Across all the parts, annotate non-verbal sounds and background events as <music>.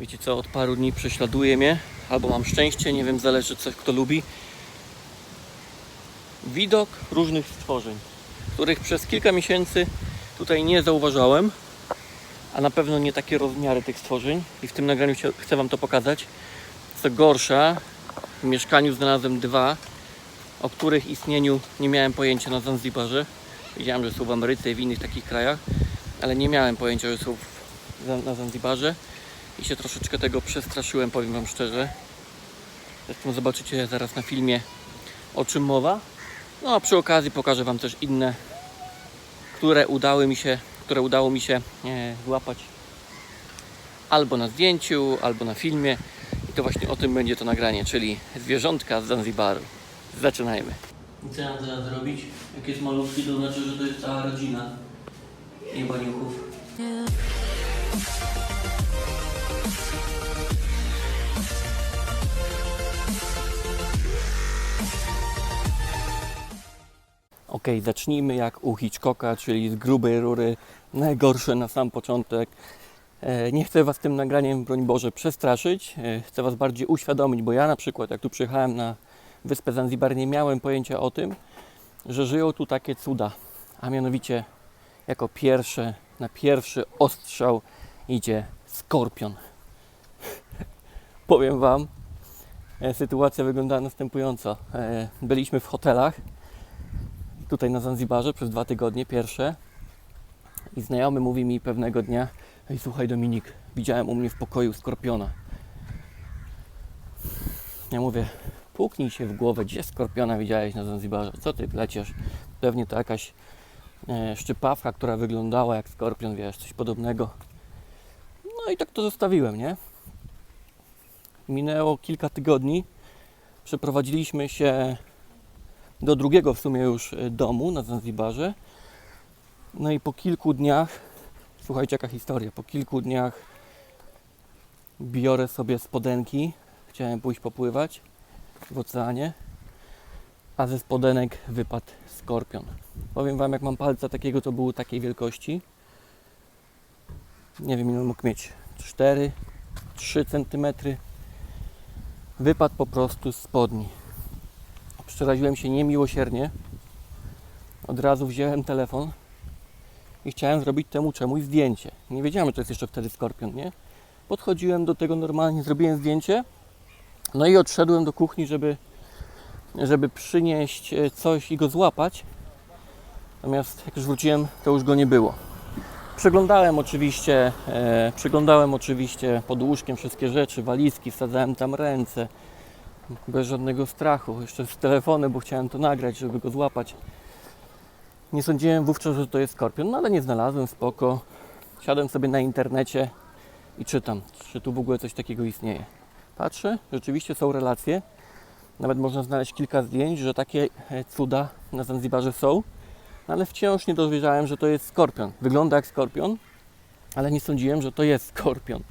Wiecie co, od paru dni prześladuje mnie, albo mam szczęście, nie wiem, zależy co kto lubi. Widok różnych stworzeń, których przez kilka miesięcy tutaj nie zauważałem, a na pewno nie takie rozmiary tych stworzeń i w tym nagraniu chcę Wam to pokazać. Co gorsza, w mieszkaniu znalazłem dwa, o których istnieniu nie miałem pojęcia na Zanzibarze. Wiedziałem, że są w Ameryce i w innych takich krajach, ale nie miałem pojęcia, że są na Zanzibarze i się troszeczkę tego przestraszyłem, powiem Wam szczerze. Zresztą zobaczycie zaraz na filmie o czym mowa. No a przy okazji pokażę Wam też inne, które udały mi się, które udało mi się e, złapać albo na zdjęciu, albo na filmie. I to właśnie o tym będzie to nagranie, czyli zwierzątka z Zanzibaru. Zaczynajmy. I co mam teraz zrobić? Jak jest malutki, to znaczy, że to jest cała rodzina. Nie baniuchów. Ok, zacznijmy jak u Hitchcocka, czyli z grubej rury, najgorsze na sam początek. E, Nie chcę Was tym nagraniem, broń Boże, przestraszyć. E, Chcę Was bardziej uświadomić, bo ja na przykład, jak tu przyjechałem na wyspę Zanzibar, nie miałem pojęcia o tym, że żyją tu takie cuda. A mianowicie, jako pierwsze, na pierwszy ostrzał idzie skorpion. <laughs> Powiem Wam, e, sytuacja wygląda następująco. Byliśmy w hotelach tutaj na Zanzibarze przez dwa tygodnie, pierwsze. I znajomy mówi mi pewnego dnia, Ej, słuchaj Dominik, widziałem u mnie w pokoju skorpiona. Ja mówię, puknij się w głowę, gdzie skorpiona widziałeś na Zanzibarze? Co ty pleciesz? Pewnie to jakaś e, szczypawka, która wyglądała jak skorpion, wiesz, coś podobnego. No i tak to zostawiłem, nie? Minęło kilka tygodni. Przeprowadziliśmy się do drugiego w sumie już e, domu na Zanzibarze. No i po kilku dniach, słuchajcie jaka historia, po kilku dniach biorę sobie spodenki, chciałem pójść popływać w oceanie, a ze spodenek wypadł skorpion. Powiem Wam, jak mam palca takiego, to był takiej wielkości. Nie wiem, ile mógł mieć, 4, 3 cm. Wypadł po prostu z spodni. Przeraziłem się niemiłosiernie. Od razu wziąłem telefon i chciałem zrobić temu czemuś zdjęcie. Nie wiedziałem, że to jest jeszcze wtedy skorpion, nie? Podchodziłem do tego normalnie, zrobiłem zdjęcie. No i odszedłem do kuchni, żeby, żeby przynieść e, coś i go złapać. Natomiast jak już wróciłem, to już go nie było. Przeglądałem oczywiście, e, przeglądałem oczywiście pod łóżkiem wszystkie rzeczy, walizki, wsadzałem tam ręce, bez żadnego strachu. Jeszcze z telefonu, bo chciałem to nagrać, żeby go złapać. Nie sądziłem wówczas, że to jest skorpion, no ale nie znalazłem, spoko. Siadłem sobie na internecie i czytam, czy tu w ogóle coś takiego istnieje. Patrzę, rzeczywiście są relacje. Nawet można znaleźć kilka zdjęć, że takie e, cuda na Zanzibarze są. No ale wciąż nie dowierzałem, że to jest skorpion. Wygląda jak skorpion, ale nie sądziłem, że to jest skorpion.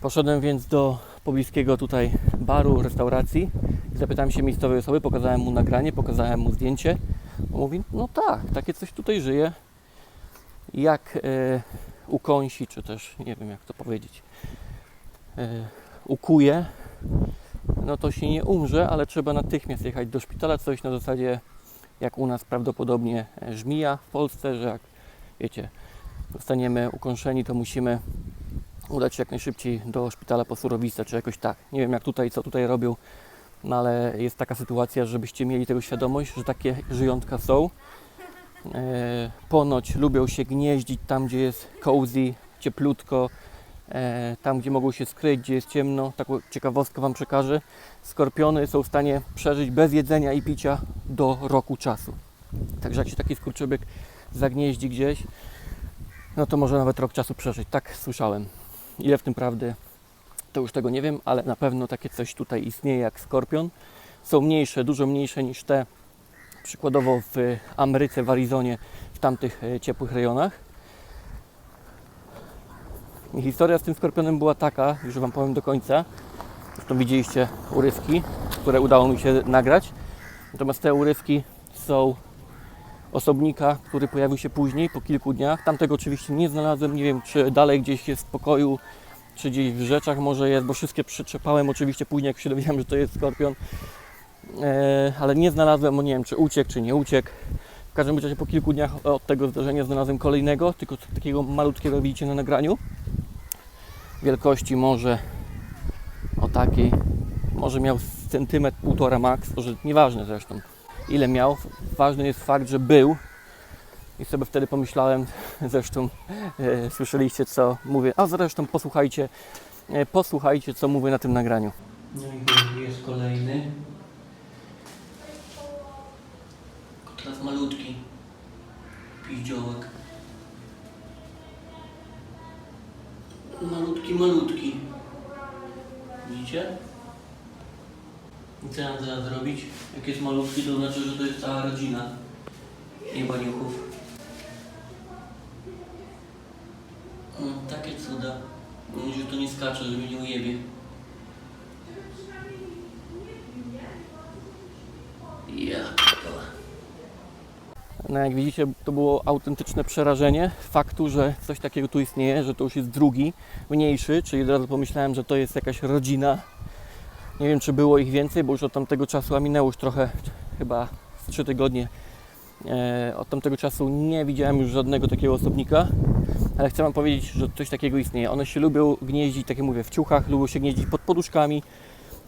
Poszedłem więc do pobliskiego tutaj baru, restauracji i zapytałem się miejscowej osoby, pokazałem mu nagranie, pokazałem mu zdjęcie. On mówi, no tak, takie coś tutaj żyje. Jak e, ukąsi, czy też nie wiem jak to powiedzieć, e, ukuje, no to się nie umrze, ale trzeba natychmiast jechać do szpitala, coś na zasadzie jak u nas prawdopodobnie e, żmija w Polsce, że jak wiecie, zostaniemy ukąszeni, to musimy udać się jak najszybciej do szpitala po surowicę, czy jakoś tak. Nie wiem jak tutaj, co tutaj robią, no ale jest taka sytuacja, żebyście mieli tego świadomość, że takie żyjątka są. E, ponoć lubią się gnieździć tam, gdzie jest cozy, cieplutko, e, tam, gdzie mogą się skryć, gdzie jest ciemno. Taką ciekawostkę Wam przekażę. Skorpiony są w stanie przeżyć bez jedzenia i picia do roku czasu. Także jak się taki skurczybyk zagnieździ gdzieś, no to może nawet rok czasu przeżyć. Tak słyszałem. Ile w tym prawdy, to już tego nie wiem, ale na pewno takie coś tutaj istnieje jak skorpion. Są mniejsze, dużo mniejsze niż te przykładowo w Ameryce, w Arizonie, w tamtych e, ciepłych rejonach. I historia z tym skorpionem była taka, już Wam powiem do końca. Zresztą widzieliście urywki, które udało mi się nagrać. Natomiast te urywki są osobnika, który pojawił się później, po kilku dniach. Tamtego oczywiście nie znalazłem, nie wiem czy dalej gdzieś jest w pokoju, czy gdzieś w rzeczach może jest, bo wszystkie przetrzepałem oczywiście później, jak się dowiedziałem, że to jest skorpion. E, ale nie znalazłem, bo nie wiem, czy uciekł, czy nie uciekł. W każdym razie po kilku dniach od tego zdarzenia znalazłem kolejnego, tylko takiego malutkiego, widzicie na nagraniu. Wielkości może o takiej, może miał centymetr, półtora max, może nieważne zresztą ile miał. Ważny jest fakt, że był. I sobie wtedy pomyślałem, zresztą e, słyszeliście co mówię, a zresztą posłuchajcie, e, posłuchajcie co mówię na tym nagraniu. No i jest kolejny. Teraz malutki. Piździołek. Malutki, malutki. Widzicie? I co mam teraz zrobić? Jak jest malutki, to znaczy, że to jest cała rodzina jebaniuchów. Mm, takie cuda. Że to nie skacze, że mnie nie ujebie. No jak widzicie, to było autentyczne przerażenie faktu, że coś takiego tu istnieje, że to już jest drugi, mniejszy, czyli od razu pomyślałem, że to jest jakaś rodzina. Nie wiem, czy było ich więcej, bo już od tamtego czasu, a minęło już trochę, chyba z 3 tygodnie. E, od tamtego czasu nie widziałem już żadnego takiego osobnika, ale chcę Wam powiedzieć, że coś takiego istnieje. One się lubią gnieździć, tak jak mówię, w ciuchach, lubią się gnieździć pod poduszkami,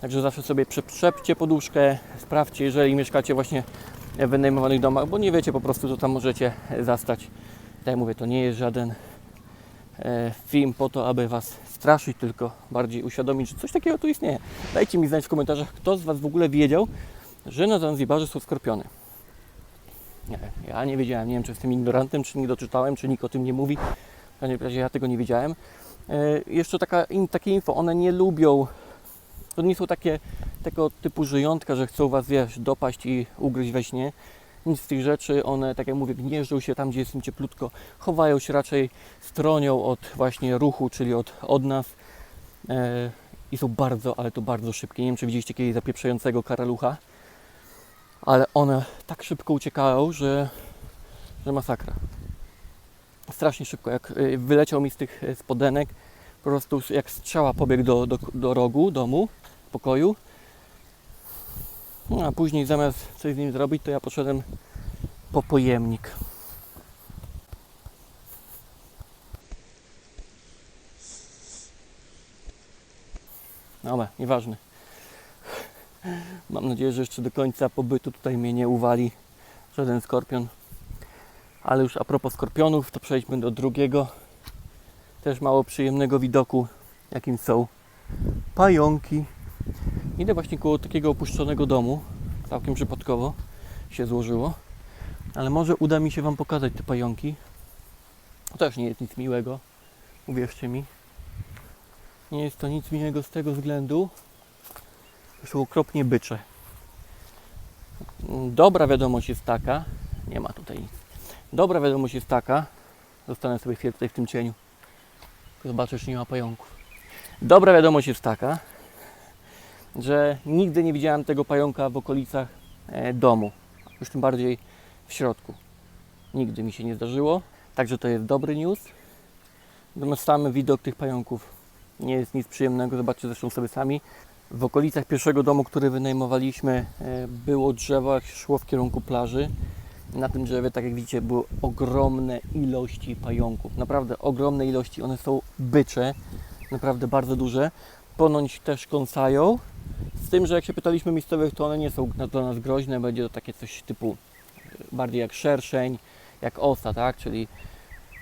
także zawsze sobie przeprzepcie poduszkę, sprawdźcie, jeżeli mieszkacie właśnie w wynajmowanych domach, bo nie wiecie po prostu, co tam możecie zastać. Tak jak mówię, to nie jest żaden film po to, aby Was straszyć, tylko bardziej uświadomić, że coś takiego tu istnieje. Dajcie mi znać w komentarzach, kto z Was w ogóle wiedział, że na Zanzibarze są skorpiony. Nie, ja nie wiedziałem, nie wiem, czy jestem ignorantem, czy nie doczytałem, czy nikt o tym nie mówi. W każdym razie ja tego nie wiedziałem. E, jeszcze taka, takie info, one nie lubią, to nie są takie tego typu żyjątka, że chcą Was, wiesz, dopaść i ugryźć we śnie. Nic z tych rzeczy, one, tak jak mówię, gnieżdżą się tam, gdzie jest im cieplutko, chowają się raczej, stronią od właśnie ruchu, czyli od, od nas e, i są bardzo, ale to bardzo szybkie. Nie wiem, czy widzieliście kiedyś zapieprzającego karalucha, ale one tak szybko uciekają, że, że masakra. Strasznie szybko, jak y, wyleciał mi z tych y, spodenek, po prostu jak strzała pobiegł do, do, do rogu domu, pokoju. No, a później zamiast coś z nim zrobić, to ja poszedłem po pojemnik. Dobra, nieważne. Mam nadzieję, że jeszcze do końca pobytu tutaj mnie nie uwali żaden skorpion. Ale już a propos skorpionów, to przejdźmy do drugiego, też mało przyjemnego widoku, jakim są pająki. Idę właśnie koło takiego opuszczonego domu, całkiem przypadkowo się złożyło, ale może uda mi się Wam pokazać te pająki. To też nie jest nic miłego, uwierzcie mi. Nie jest to nic miłego z tego względu, że są okropnie bycze. Dobra wiadomość jest taka, nie ma tutaj nic. Dobra wiadomość jest taka, zostanę sobie chwilę tutaj w tym cieniu, zobaczę, czy nie ma pająków. Dobra wiadomość jest taka, że nigdy nie widziałem tego pająka w okolicach e, domu, już tym bardziej w środku. Nigdy mi się nie zdarzyło, także to jest dobry news. Natomiast sam widok tych pająków nie jest nic przyjemnego, zobaczcie zresztą sobie sami. W okolicach pierwszego domu, który wynajmowaliśmy, e, było drzewo, jak szło w kierunku plaży. Na tym drzewie, tak jak widzicie, były ogromne ilości pająków. Naprawdę ogromne ilości. One są bycze, naprawdę bardzo duże. Ponoć też kąsają. Tym, że jak się pytaliśmy miejscowych, to one nie są dla nas groźne. Będzie to takie coś typu e, bardziej jak szerszeń, jak osa, tak? Czyli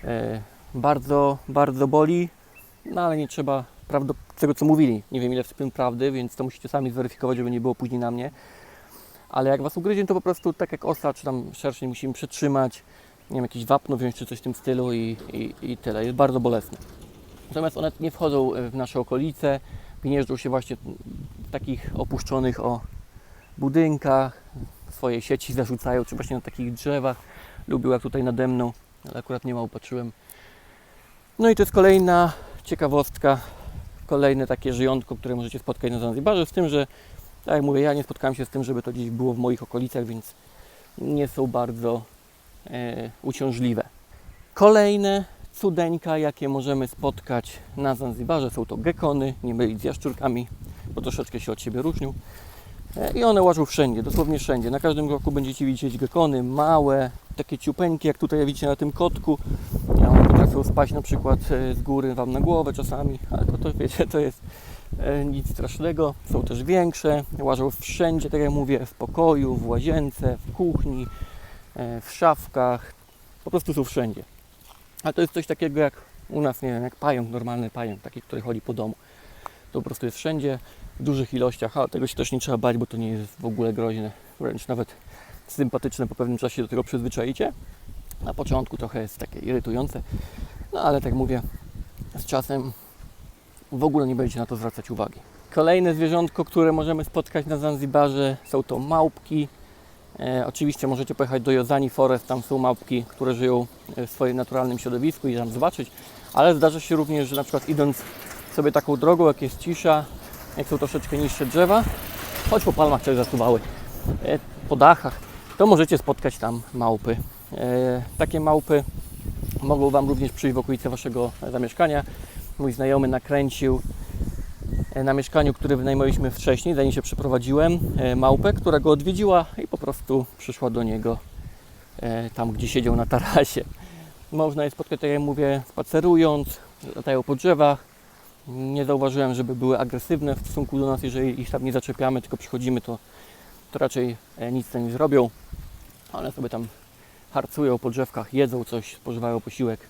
e, bardzo, bardzo boli, no ale nie trzeba prawdo, tego, co mówili. Nie wiem, ile w tym prawdy, więc to musicie sami zweryfikować, żeby nie było później na mnie. Ale jak Was ugryzie, to po prostu tak jak osa, czy tam szerszej musimy przetrzymać, nie wiem, jakieś wapno wziąć, czy coś w tym stylu i, i, i tyle. Jest bardzo bolesne. Natomiast one nie wchodzą w nasze okolice, gnieżdżą się właśnie takich opuszczonych o budynkach, swoje sieci zarzucają, czy właśnie na takich drzewach. Lubią jak tutaj nade mną, ale akurat nie ma, upatrzyłem. No i to jest kolejna ciekawostka, kolejne takie żyjątko, które możecie spotkać na Zanzibarze, z tym, że tak jak mówię, ja nie spotkałem się z tym, żeby to gdzieś było w moich okolicach, więc nie są bardzo e, uciążliwe. Kolejne cudeńka, jakie możemy spotkać na Zanzibarze. Są to gekony, nie mylić z jaszczurkami, bo troszeczkę się od siebie różnią. E, I one łażą wszędzie, dosłownie wszędzie. Na każdym roku będziecie widzieć gekony małe, takie ciupeńkie, jak tutaj widzicie na tym kotku. One potrafią spaść na przykład e, z góry Wam na głowę czasami, ale to, to wiecie, to jest e, nic strasznego. Są też większe, łażą wszędzie, tak jak mówię, w pokoju, w łazience, w kuchni, w szafkach. Po prostu są wszędzie. A to jest coś takiego jak u nas, nie wiem, jak pająk, normalny pająk, taki, który chodzi po domu. To po prostu jest wszędzie, w dużych ilościach, ale tego się też nie trzeba bać, bo to nie jest w ogóle groźne. Wręcz nawet sympatyczne, po pewnym czasie do tego przyzwyczaicie. Na początku trochę jest takie irytujące, no ale tak mówię, z czasem w ogóle nie będziecie na to zwracać uwagi. Kolejne zwierzątko, które możemy spotkać na Zanzibarze są to małpki. E, oczywiście możecie pojechać do Jozani Forest, tam są małpki, które żyją w swoim naturalnym środowisku i tam zobaczyć, ale zdarza się również, że na przykład idąc sobie taką drogą, jak jest cisza, jak są troszeczkę niższe drzewa, choć po palmach też zasuwały, e, po dachach, to możecie spotkać tam małpy. E, takie małpy mogą Wam również przyjść w okolice Waszego zamieszkania. Mój znajomy nakręcił e, na mieszkaniu, które wynajmowaliśmy wcześniej, zanim się przeprowadziłem, małpę, która go odwiedziła i po prostu przyszła do niego tam, gdzie siedział na tarasie. Można je spotkać, tak jak mówię, spacerując, latają po drzewach. Nie zauważyłem, żeby były agresywne w stosunku do nas, jeżeli ich tam nie zaczepiamy, tylko przychodzimy, to, to raczej e, nic tam nie zrobią. One sobie tam harcują po drzewkach, jedzą coś, spożywają posiłek.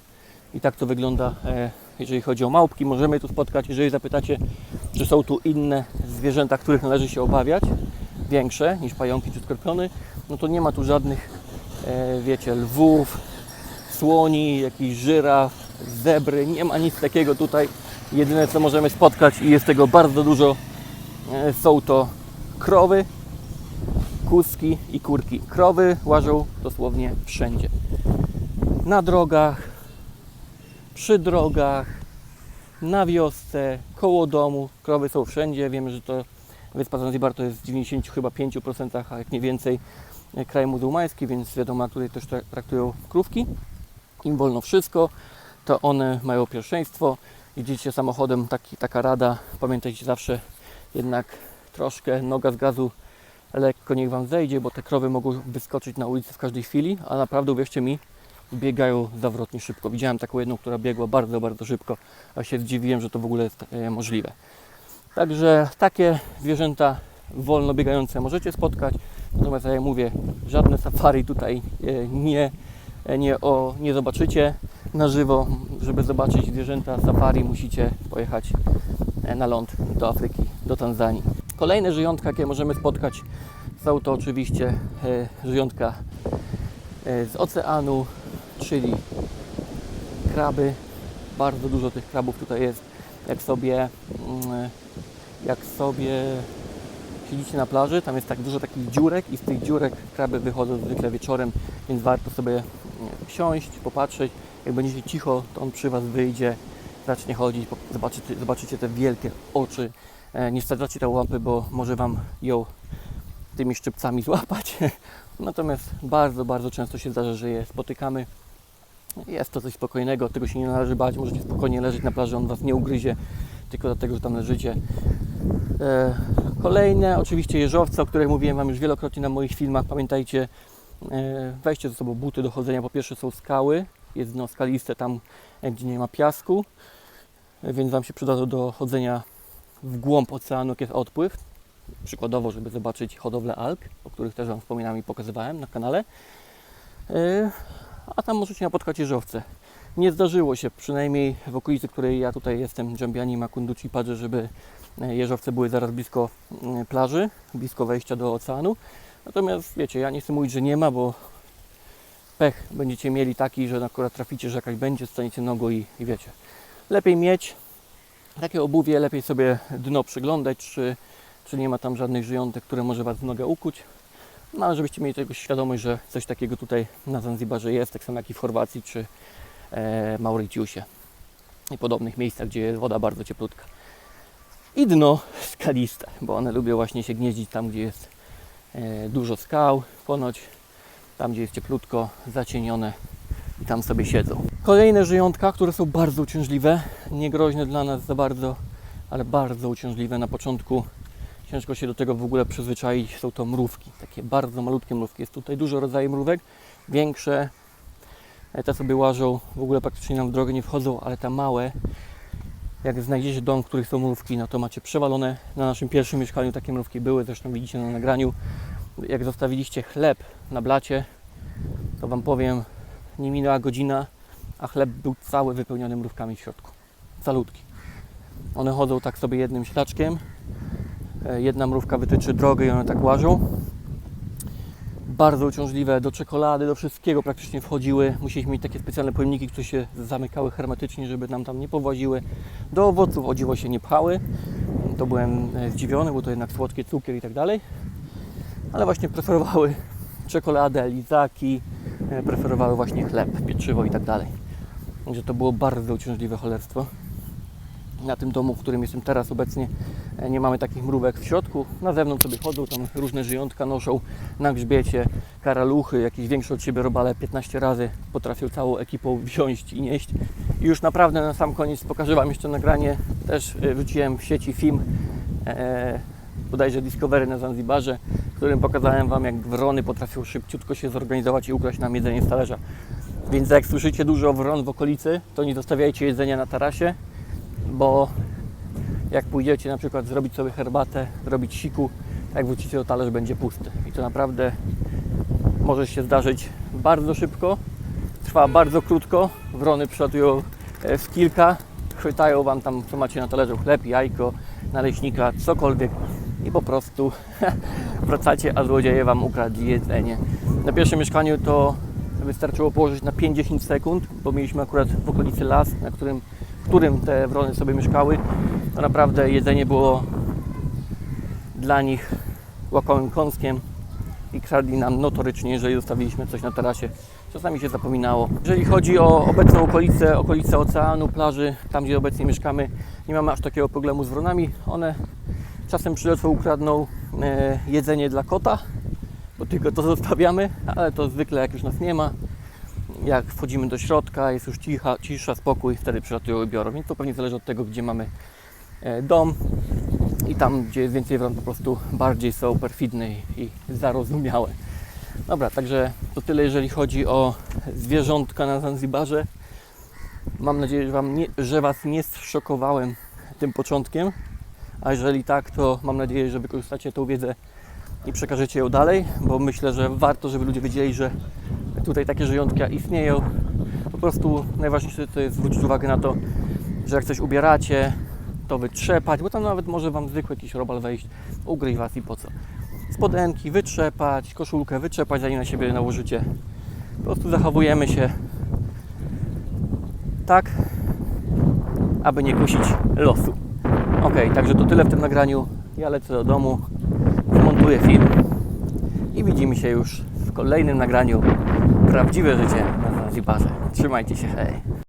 I tak to wygląda, e, jeżeli chodzi o małpki. Możemy tu spotkać, jeżeli zapytacie, czy są tu inne zwierzęta, których należy się obawiać, większe niż pająki czy skorpiony, no to nie ma tu żadnych, e, wiecie, lwów, słoni, jakichś żyraf, zebry, nie ma nic takiego tutaj. Jedyne co możemy spotkać i jest tego bardzo dużo, e, są to krowy, kuski i kurki. Krowy łażą dosłownie wszędzie. Na drogach, przy drogach, na wiosce, koło domu. Krowy są wszędzie. Wiemy, że to wyspa Zanzibar to jest w 90 chyba 5%, a jak nie więcej e, kraj muzułmański, więc wiadomo, tutaj też tra- traktują krówki. Im wolno wszystko, to one mają pierwszeństwo. Jedziecie samochodem, taki, taka rada. Pamiętajcie zawsze jednak troszkę noga z gazu lekko niech Wam zejdzie, bo te krowy mogą wyskoczyć na ulicę w każdej chwili, a naprawdę uwierzcie mi, biegają zawrotnie szybko. Widziałem taką jedną, która biegła bardzo, bardzo szybko, a się zdziwiłem, że to w ogóle jest e, możliwe. Także takie zwierzęta wolno biegające możecie spotkać, natomiast jak mówię, żadne safari tutaj e, nie, e, nie, o, nie zobaczycie na żywo. Żeby zobaczyć zwierzęta safari musicie pojechać e, na ląd do Afryki, do Tanzanii. Kolejne żyjątka, jakie możemy spotkać, są to oczywiście e, żyjątka e, z oceanu, czyli kraby. Bardzo dużo tych krabów tutaj jest. Jak sobie, mm, jak sobie siedzicie na plaży, tam jest tak dużo takich dziurek i z tych dziurek kraby wychodzą zwykle wieczorem, więc warto sobie siąść, popatrzeć. Jak będziecie cicho, to on przy Was wyjdzie, zacznie chodzić, zobaczycie, zobaczycie te wielkie oczy. E, Nie wsadzacie tej łapy, bo może Wam ją tymi szczypcami <laughs> złapać. Natomiast bardzo, bardzo często się zdarza, że je spotykamy. Jest to coś spokojnego, tego się nie należy bać. Możecie spokojnie leżeć na plaży, on Was nie ugryzie, tylko dlatego, że tam leżycie. E, Kolejne, oczywiście jeżowce, o których mówiłem Wam już wielokrotnie na moich filmach. Pamiętajcie, weźcie ze sobą buty do chodzenia. Po pierwsze są skały, jest dno skaliste tam, e, gdzie nie ma piasku, e, więc Wam się przyda do chodzenia w głąb oceanu, jak jest odpływ. Przykładowo, żeby zobaczyć hodowlę alg, o których też Wam wspominałem i pokazywałem na kanale. E, A tam możecie napotkać jeżowce. Nie zdarzyło się, przynajmniej w okolicy, w której ja tutaj jestem, Dżambiani, Makunduchi, Padże, żeby e, jeżowce były zaraz blisko plaży, blisko wejścia do oceanu. Natomiast wiecie, ja nie chcę mówić, że nie ma, bo pech będziecie mieli taki, że akurat traficie, że jakaś będzie, staniecie nogą i, i wiecie. Lepiej mieć takie obuwie, lepiej sobie dno przyglądać, czy, czy nie ma tam żadnych żyjątek, które może Was w nogę ukuć. No ale żebyście mieli tego świadomość, że coś takiego tutaj na Zanzibarze jest, tak samo jak i w Chorwacji czy e, Mauritiusie i podobnych miejscach, gdzie jest woda bardzo cieplutka. I dno skaliste, bo one lubią właśnie się gnieździć tam, gdzie jest dużo skał, ponoć tam, gdzie jest cieplutko, zacienione, i tam sobie siedzą. Kolejne żyjątka, które są bardzo uciążliwe, niegroźne dla nas za bardzo, ale bardzo uciążliwe. Na początku ciężko się do tego w ogóle przyzwyczaić. Są to mrówki, takie bardzo malutkie mrówki. Jest tutaj dużo rodzajów mrówek, większe, e, te sobie łażą, w ogóle praktycznie nam w drogę nie wchodzą, ale te małe, jak znajdziecie dom, w których są mrówki, no to macie przewalone. Na naszym pierwszym mieszkaniu takie mrówki były, zresztą widzicie na nagraniu. Jak zostawiliście chleb na blacie, to Wam powiem, nie minęła godzina, a chleb był cały wypełniony mrówkami w środku. Calutki. One chodzą tak sobie jednym ślaczkiem. E, Jedna mrówka wytyczy drogę i one tak łażą. Bardzo uciążliwe, do czekolady, do wszystkiego praktycznie wchodziły. Musieliśmy mieć takie specjalne pojemniki, które się zamykały hermetycznie, żeby nam tam nie powłaziły. Do owoców o dziwo się nie pchały. To byłem e, zdziwiony, bo to jednak słodkie cukier i tak dalej. Ale właśnie preferowały czekoladę, lizaki, e, preferowały właśnie chleb, pieczywo i tak dalej. Także to było bardzo uciążliwe cholerstwo. Na tym domu, w którym jestem teraz obecnie, e, nie mamy takich mrówek w środku. Na zewnątrz sobie chodzą, tam różne żyjątka noszą na grzbiecie, karaluchy, jakieś większe od siebie robale 15 razy potrafią całą ekipą wziąć i nieść. I już naprawdę na sam koniec pokażę Wam jeszcze nagranie. Też e, wrzuciłem w sieci film e, bodajże Discovery na Zanzibarze, w którym pokazałem Wam, jak wrony potrafią szybciutko się zorganizować i ukraść nam jedzenie z talerza. Więc jak słyszycie dużo wron w okolicy, to nie zostawiajcie jedzenia na tarasie, bo jak pójdziecie na przykład zrobić sobie herbatę, zrobić siku, jak wrócicie do talerz będzie pusty. I to naprawdę może się zdarzyć bardzo szybko, trwa bardzo krótko, wrony przylatują e, w kilka, chwytają Wam tam, co macie na talerzu, chleb, jajko, naleśnika, cokolwiek i po prostu <laughs> wracacie, a złodzieje Wam ukradli jedzenie. Na pierwszym mieszkaniu to wystarczyło położyć na 5-10 sekund, bo mieliśmy akurat w okolicy las, na którym, w którym te wrony sobie mieszkały. To naprawdę jedzenie było dla nich łakomym kąskiem i kradli nam notorycznie, jeżeli zostawiliśmy coś na tarasie. Czasami się zapominało. Jeżeli chodzi o obecną okolicę, okolice oceanu, plaży, tam gdzie obecnie mieszkamy, nie mamy aż takiego problemu z wronami. One czasem przylecą, ukradną e, jedzenie dla kota, bo tylko to zostawiamy, ale to zwykle jak już nas nie ma, jak wchodzimy do środka, jest już cicha, cisza, spokój, wtedy przylatują i biorą. Więc to pewnie zależy od tego, gdzie mamy e, dom i tam, gdzie jest więcej wron, po prostu bardziej są perfidne i, i zarozumiałe. Dobra, także to tyle, jeżeli chodzi o zwierzątka na Zanzibarze. Mam nadzieję, że, wam nie, że Was nie zszokowałem tym początkiem, a jeżeli tak, to mam nadzieję, że wykorzystacie tą wiedzę i przekażecie ją dalej, bo myślę, że warto, żeby ludzie wiedzieli, że tutaj takie żyjątka istnieją. Po prostu najważniejsze to jest zwrócić uwagę na to, że jak coś ubieracie, to wytrzepać, bo tam nawet może Wam zwykły jakiś robal wejść, ugryźć Was i po co. Spodenki wytrzepać, koszulkę wytrzepać, zanim na siebie nałożycie. Po prostu zachowujemy się tak, aby nie kusić losu. Ok, także to tyle w tym nagraniu. Ja lecę do domu, zmontuję film i widzimy się już w kolejnym nagraniu Prawdziwe życie na Zanzibarze. Trzymajcie się, hej!